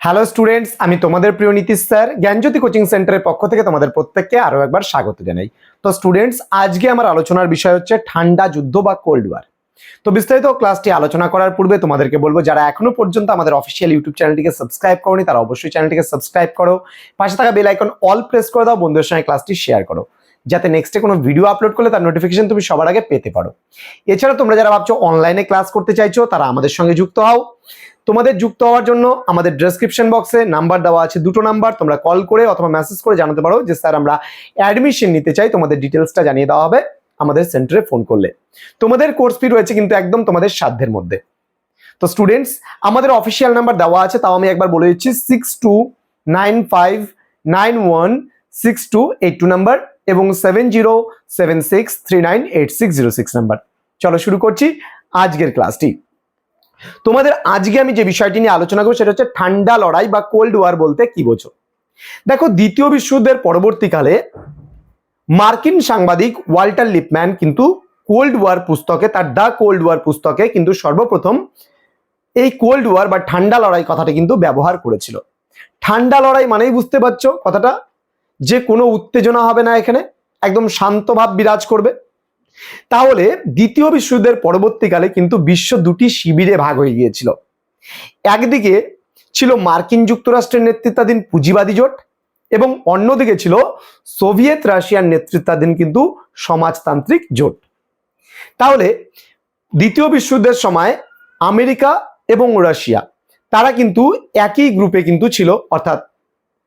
Hello students আমি তোমাদের প্রিয় নীতিশ স্যার, জ্ঞানজ্যোতি কোচিং সেন্টারের পক্ষ থেকে তোমাদের প্রত্যেককে আরও একবার স্বাগত জানাই। তো স্টুডেন্টস আজকে আমার আলোচনার বিষয় হচ্ছে ঠান্ডা যুদ্ধ বা কোল্ড ওয়ার তো বিস্তারিত ক্লাসটি আলোচনা করার পূর্বে তোমাদেরকে বলব, যারা এখনও পর্যন্ত আমাদের অফিসিয়াল ইউটিউব চ্যানেলটিকে সাবস্ক্রাইব করনি, তারা অবশ্যই চ্যানেলটিকে সাবস্ক্রাইব করো। পাশে থাকা বেল আইকন অল প্রেস করে দাও, বন্ধুদের সঙ্গে ক্লাসটি শেয়ার করো। যাতে নেক্সটে কোনো ভিডিও আপলোড করলে তার নোটিফিকেশন তুমি সবার আগে পেতে পারো। এছাড়া তোমরা যারা ভাবছ অনলাইনে ক্লাস করতে চাইছো, তারা আমাদের সঙ্গে যুক্ত হও। তোমাদের যুক্ত হওয়ার জন্য আমাদের ডেসক্রিপশন বক্সে নাম্বার দেওয়া আছে দুটো নাম্বার তোমরা কল করে অথবা মেসেজ করে জানাতে পারো যে, স্যার, আমরা অ্যাডমিশন নিতে চাই। তোমাদের ডিটেলসটা জানিয়ে দেওয়া হবে আমাদের সেন্টারে ফোন করলে। তোমাদের কোর্স ফি রয়েছে কিন্তু একদম তোমাদের সাধ্যের মধ্যে। তো স্টুডেন্টস আমাদের অফিসিয়াল নাম্বার দেওয়া আছে, তাও আমি একবার বলে দিচ্ছি six two nine five nine one six two eight two number এবং seven zero seven six three nine eight six zero six number চলো শুরু করছি আজকের ক্লাসটি তোমাদের আজকে আমি যে বিষয়টি নিয়ে আলোচনা করব সেটা হচ্ছে ঠান্ডা লড়াই বা কোল্ড ওয়ার বলতে কি বোঝো? দেখো, দ্বিতীয় বিশ্বযুদ্ধের পরবর্তীকালে মার্কিন সাংবাদিক ওয়াল্টার লিপম্যান কিন্তু কোল্ড ওয়ার পুস্তকে, তার দ্য কোল্ড ওয়ার পুস্তকে কিন্তু সর্বপ্রথম এই কোল্ড ওয়ার বা ঠান্ডা লড়াই কথাটা কিন্তু ব্যবহার করেছিল। ঠান্ডা লড়াই মানেই বুঝতে পারছ কথাটা? যে কোনো উত্তেজনা হবে না এখানে, একদম শান্ত ভাব বিরাজ করবে। তাহলে দ্বিতীয় বিশ্বযুদ্ধের পরবর্তীকালে কিন্তু বিশ্ব দুটি শিবিরে ভাগ হয়ে গিয়েছিল। একদিকে ছিল মার্কিন যুক্তরাষ্ট্রের নেতৃত্বাধীন পুঁজিবাদী জোট এবং অন্যদিকে ছিল সোভিয়েত রাশিয়ার নেতৃত্বাধীন কিন্তু সমাজতান্ত্রিক জোট। তাহলে দ্বিতীয় বিশ্বযুদ্ধের সময় আমেরিকা এবং রাশিয়া, তারা কিন্তু একই গ্রুপে কিন্তু ছিল, অর্থাৎ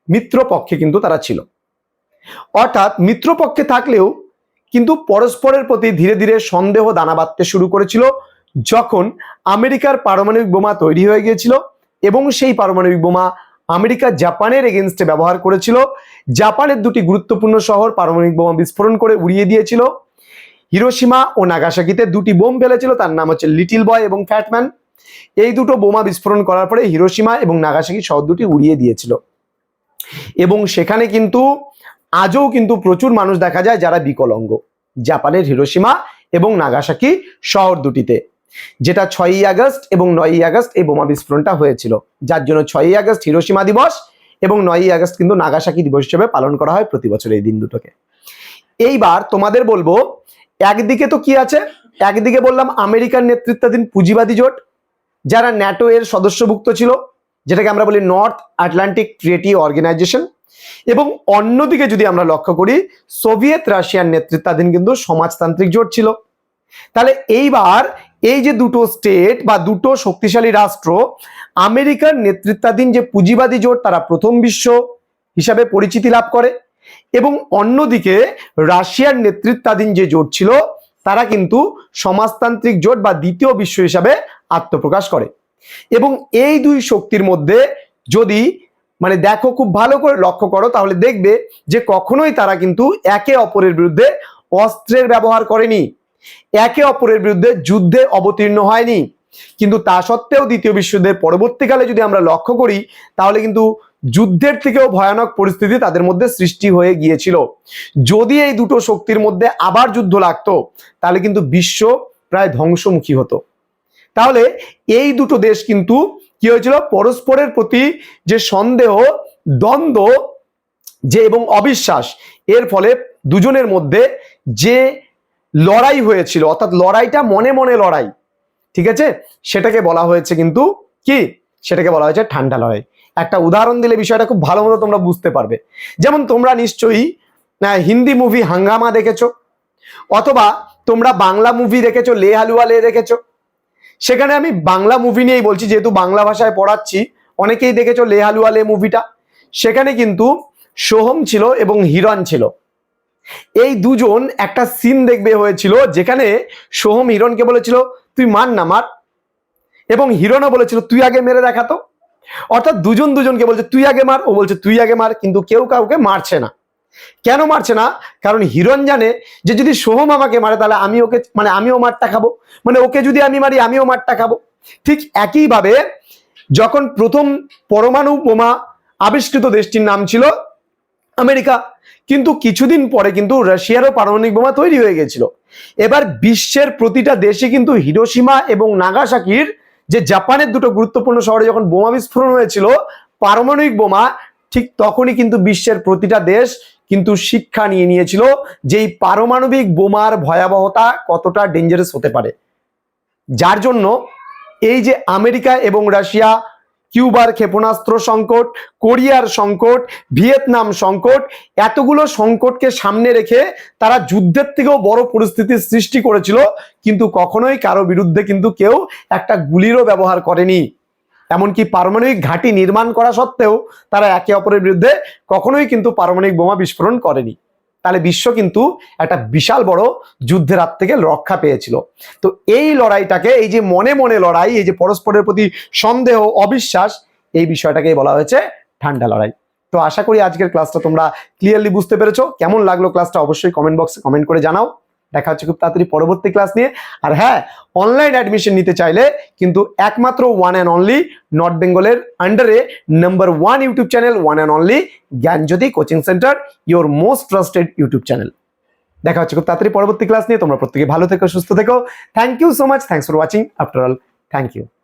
মিত্রপক্ষে কিন্তু তারা ছিল। অর্থাৎ মিত্রপক্ষে থাকলেও কিন্তু পরস্পরের প্রতি ধীরে ধীরে সন্দেহ দানা বাঁধতে শুরু করেছিল। যখন আমেরিকার পারমাণবিক বোমা তৈরি হয়ে গিয়েছিল এবং সেই পারমাণবিক বোমা আমেরিকা জাপানের এগেনস্টে ব্যবহার করেছিল, জাপানের দুটি গুরুত্বপূর্ণ শহর পারমাণবিক বোমা বিস্ফোরণ করে উড়িয়ে দিয়েছিল। হিরোসীমা ও নাগাসাকিতে দুটি বোম ফেলেছিল, তার নাম হচ্ছে লিটিল বয় এবং ফ্যাটম্যান এই দুটো বোমা বিস্ফোরণ করার পরে হিরোসীমা এবং নাগাসাকি শহর দুটি উড়িয়ে দিয়েছিল। এবং সেখানে কিন্তু আজও কিন্তু প্রচুর মানুষ দেখা যায় যারা বিকলঙ্গ। জাপানের হিরোসীমা এবং নাগাসাকি শহর দুটিতে, যেটা ছয়ই আগস্ট এবং নয়ই আগস্ট এই বোমা বিস্ফোরণটা হয়েছিল। যার জন্য ছয়ই আগস্ট হিরোসীমা দিবস এবং নয়ই আগস্ট কিন্তু নাগাসাকি দিবস হিসেবে পালন করা হয় প্রতি বছর এই দিন দুটোকে। এইবার তোমাদের বলব, একদিকে তো কি আছে? একদিকে বললাম আমেরিকার নেতৃত্বাধীন পুঁজিবাদী জোট, যারা ন্যাটো এর সদস্যভুক্ত ছিল, যেটাকে আমরা বলি নর্থ আটলান্টিক ট্রিটি অর্গানাইজেশন। এবং অন্যদিকে যদি আমরা লক্ষ্য করি, সোভিয়েত রাশিয়ার নেতৃত্বাধীন কিন্তু সমাজতান্ত্রিক জোট ছিল। তাহলে এইবার এই যে দুটো স্টেট বা দুটো শক্তিশালী রাষ্ট্র, আমেরিকার নেতৃত্বাধীন যে পুঁজিবাদী জোট, তারা প্রথম বিশ্ব হিসাবে পরিচিতি লাভ করে এবং অন্যদিকে রাশিয়ার নেতৃত্বাধীন যে জোট ছিল, তারা কিন্তু সমাজতান্ত্রিক জোট বা দ্বিতীয় বিশ্ব হিসাবে আত্মপ্রকাশ করে। এবং এই দুই শক্তির মধ্যে যদি মানে দেখো খুব ভালো করে লক্ষ্য করো, তাহলে দেখবে যে কখনোই তারা কিন্তু একে অপরের বিরুদ্ধে অস্ত্রের ব্যবহার করেনি। একে অপরের বিরুদ্ধে যুদ্ধে অবতীর্ণ হয়নি। কিন্তু তা সত্ত্বেও দ্বিতীয় বিশ্বযুদ্ধের পরবর্তীকালে যদি আমরা লক্ষ্য করি, তাহলে কিন্তু যুদ্ধের থেকেও ভয়ানক পরিস্থিতি তাদের মধ্যে সৃষ্টি হয়ে গিয়েছিল। যদি এই দুটো শক্তির মধ্যে আবার যুদ্ধ লাগতো, তাহলে কিন্তু বিশ্ব প্রায় ধ্বংসমুখী হতো। তাহলে এই দুটো দেশ কিন্তু কি হয়েছিল? পরস্পরের প্রতি যে সন্দেহ, দ্বন্দ্ব যে এবং অবিশ্বাস, এর ফলে দুজনের মধ্যে যে লড়াই হয়েছিল, অর্থাৎ লড়াইটা মনে মনে লড়াই, ঠিক আছে? সেটাকে বলা হয়েছে কিন্তু কি? সেটাকে বলা হয়েছে ঠান্ডা লড়াই। একটা উদাহরণ দিলে বিষয়টা খুব ভালো মতো তোমরা বুঝতে পারবে। যেমন তোমরা নিশ্চয়ই হিন্দি মুভি হাঙ্গামা দেখেছ, অথবা তোমরা বাংলা মুভি দেখেছ, লে হালুয়া লে দেখেছ। সেখানে আমি বাংলা মুভি নিয়েই বলছি, যেহেতু বাংলা ভাষায় পড়াচ্ছি, অনেকেই দেখেছ লে হালুয়া লে মুভিটা সেখানে কিন্তু সোহম ছিল এবং হিরণ ছিল। এই দুজন একটা সিন দেখবে হয়েছিল, যেখানে সোহম হিরণকে বলেছিল, তুই মার না, মার। এবং হিরণও বলেছিল, তুই আগে মেরে দেখাতো। অর্থাৎ দুজন দুজনকে বলছে, তুই আগে মার। ও বলছে, তুই আগে মার। কিন্তু কেউ কাউকে মারছে না। কেন মারছে না? কারণ হিরণ জানে যে যদি সোহম আমাকে মারে, তাহলে আমি ওকে মানে আমিও মারটা খাব। মানে ওকে যদি আমি মারি, আমিও মারটা খাব। ঠিক একইভাবে যখন প্রথম পরমাণু বোমা আবিষ্কৃত দেশটির নাম ছিল আমেরিকা, কিন্তু কিছুদিন পরে কিন্তু রাশিয়ারও পারমাণবিক বোমা তৈরি হয়ে গেছিল। এবার বিশ্বের প্রতিটা দেশে কিন্তু হিরোসীমা এবং নাগাসাকির যে জাপানের দুটো গুরুত্বপূর্ণ শহরে যখন বোমা বিস্ফোরণ হয়েছিল, পারমাণবিক বোমা, ঠিক তখনই কিন্তু বিশ্বের প্রতিটা দেশ কিন্তু শিক্ষা নিয়ে নিয়েছিল যে এই পারমাণবিক বোমার ভয়াবহতা কতটা ডেঞ্জারাস হতে পারে। যার জন্য এই যে আমেরিকা এবং রাশিয়া, কিউবার ক্ষেপণাস্ত্র সংকট, কোরিয়ার সংকট, ভিয়েতনাম সংকট, এতগুলো সংকটকে সামনে রেখে তারা যুদ্ধের থেকেও বড় পরিস্থিতির সৃষ্টি করেছিল, কিন্তু কখনোই কারও বিরুদ্ধে কিন্তু কেউ একটা গুলিরও ব্যবহার করেনি। এমনকি পারমাণবিক ঘাঁটি নির্মাণ করা সত্ত্বেও তারা একে অপরের বিরুদ্ধে কখনোই কিন্তু পারমাণবিক বোমা বিস্ফোরণ করেনি। তাহলে বিশ্ব কিন্তু একটা বিশাল বড় যুদ্ধের হাত থেকে রক্ষা পেয়েছিল। তো এই লড়াইটাকে, এই যে মনে মনে লড়াই, এই যে পরস্পরের প্রতি সন্দেহ, অবিশ্বাস, এই বিষয়টাকেই বলা হয়েছে ঠান্ডা লড়াই। তো আশা করি আজকের ক্লাসটা তোমরা ক্লিয়ারলি বুঝতে পেরেছ। কেমন লাগল ক্লাসটা অবশ্যই কমেন্ট বক্সে কমেন্ট করে জানাও। দেখা হচ্ছে খুব তাড়াতাড়ি পরবর্তী ক্লাস নিয়ে। আর হ্যাঁ অনলাইন অ্যাডমিশন নিতে চাইলে কিন্তু একমাত্র ওয়ান অ্যান্ড অনলি নর্থ বেঙ্গলের আন্ডারে number one YouTube channel one and only Gyanjyoti coaching centre your most trusted YouTube channel দেখা হচ্ছে খুব তাড়াতাড়ি পরবর্তী ক্লাস নিয়ে। তোমরা প্রত্যেকে ভালো থেকো, সুস্থ থেকো। Thank you so much thanks for watching after all thank you